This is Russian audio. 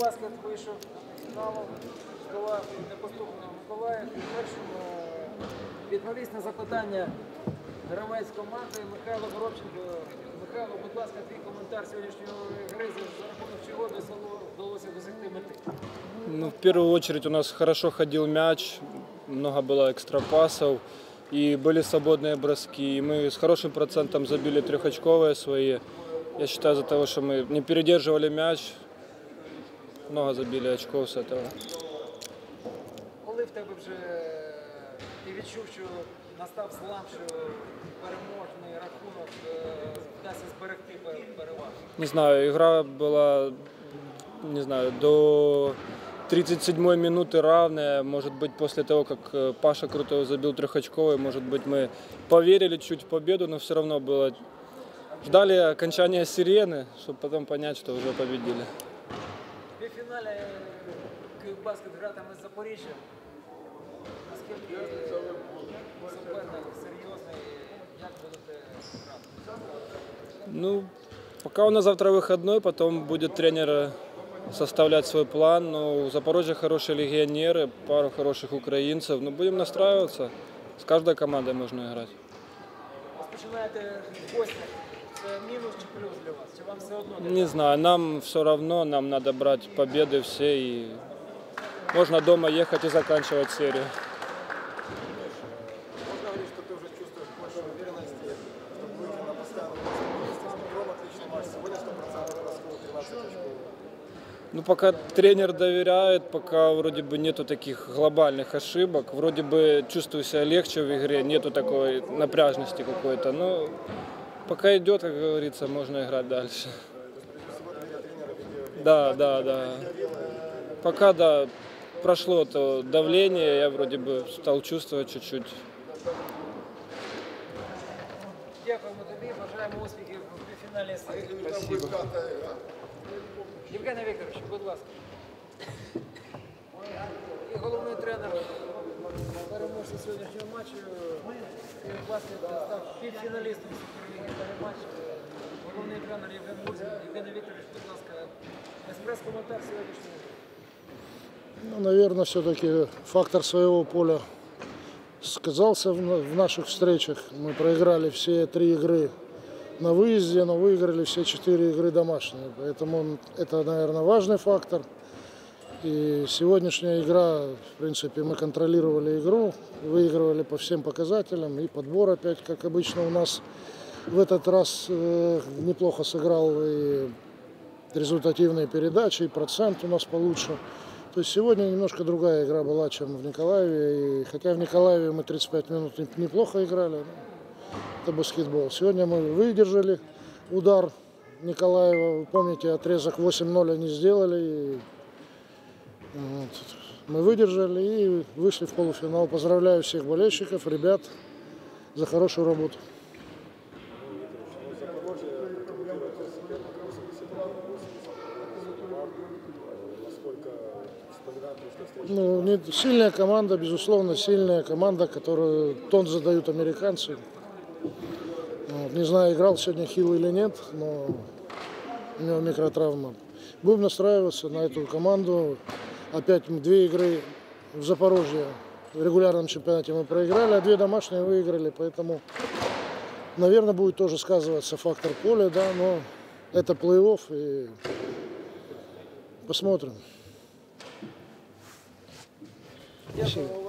Київбаскет вийшов з фіналу, здолав непоступного Миколаїв. І першим е, відповість на запитання гравець команди Михайло Горобченко. Михайло, будь ласка, твій коментар сьогоднішньої гри, за за рахунок чого досягло- вдалося досягти мети. Ну, в первую очередь у нас хорошо ходил мяч, много было экстрапасов и были свободные броски. И мы с хорошим процентом забили трехочковые свои. Я считаю, из-за того, что мы не передерживали мяч, много забили очков с этого. Коли в тебе вже ти відчув, що настав злам, що переможний рахунок вдасться зберегти пе- перевагу? Не знаю, игра была, не знаю, до 37-й минуты равная. Может быть, после того, как Паша Крутого забил трехочковый, может быть, мы поверили чуть в победу, но все равно было... Ждали окончания сирены, чтобы потом понять, что уже победили. В півфіналі е, Київбаскет гратиме з Запоріжжя. Наскільки суперник серйозний, як будете грати? Ну, пока у нас завтра выходной, потом будет тренер э, составлять свой план. Но у Запорожья хорошие легионеры, пару хороших украинцев. Но будем настраиваться. С каждой командой можно играть. Розпочинаєте в гостях. Це мінус чи плюс для вас? Чи вам все одно Не знаю, нам все равно, нам надо брать победы все и можно дома ехать и заканчивать серию. Можно говорить, что ты уже чувствуешь больше уверенности, что будете на постоянном месте. Ром отличный матч. Сегодня 100% бросков, 13 очков. Ну, пока тренер доверяет, пока вроде бы нету таких глобальных ошибок, вроде бы чувствую себя легче в игре, нету такой напряжности какой-то. Но пока идет, как говорится, можно играть дальше. Да, да, да. Пока, да, прошло то давление, я вроде бы стал чувствовать чуть-чуть. Дякуємо тобі, бажаємо успіхів в півфіналі. Спасибо. Євгеній Вікторович, будь ласка. І головний тренер переможця сьогоднішнього матчу. Київбаскет став півфіналістом Суперліги перематч. Головний тренер Євген Мурзін. Євгеній Вікторович, будь ласка, еспрес-коментар сьогоднішнього. Ну, наверное, все-таки фактор своего поля сказался в, на- в наших встречах. Мы проиграли все три игры на выезде, но выиграли все четыре игры домашние. Поэтому это, наверное, важный фактор. И сегодняшняя игра, в принципе, мы контролировали игру, выигрывали по всем показателям. И подбор опять, как обычно, у нас в этот раз э, неплохо сыграл и результативные передачи, и процент у нас получше. То есть сегодня немножко другая игра была, чем в Николаеве. И хотя в Николаеве мы 35 минут не- неплохо играли, это баскетбол. Сегодня мы выдержали удар Николаева. Вы помните, отрезок 8-0 они сделали. И, вот, мы выдержали и вышли в полуфинал. Поздравляю всех болельщиков, ребят за хорошую работу. Ну, не- сильная команда, безусловно, сильная команда, которую тон задают американцы. Вот, не знаю, играл сегодня Хилл или нет, но у него микротравма. Будем настраиваться на эту команду. Опять две игры в Запорожье в регулярном чемпионате мы проиграли, а две домашние выиграли, поэтому, наверное, будет тоже сказываться фактор поля, да, но это плей-офф и посмотрим. Вам.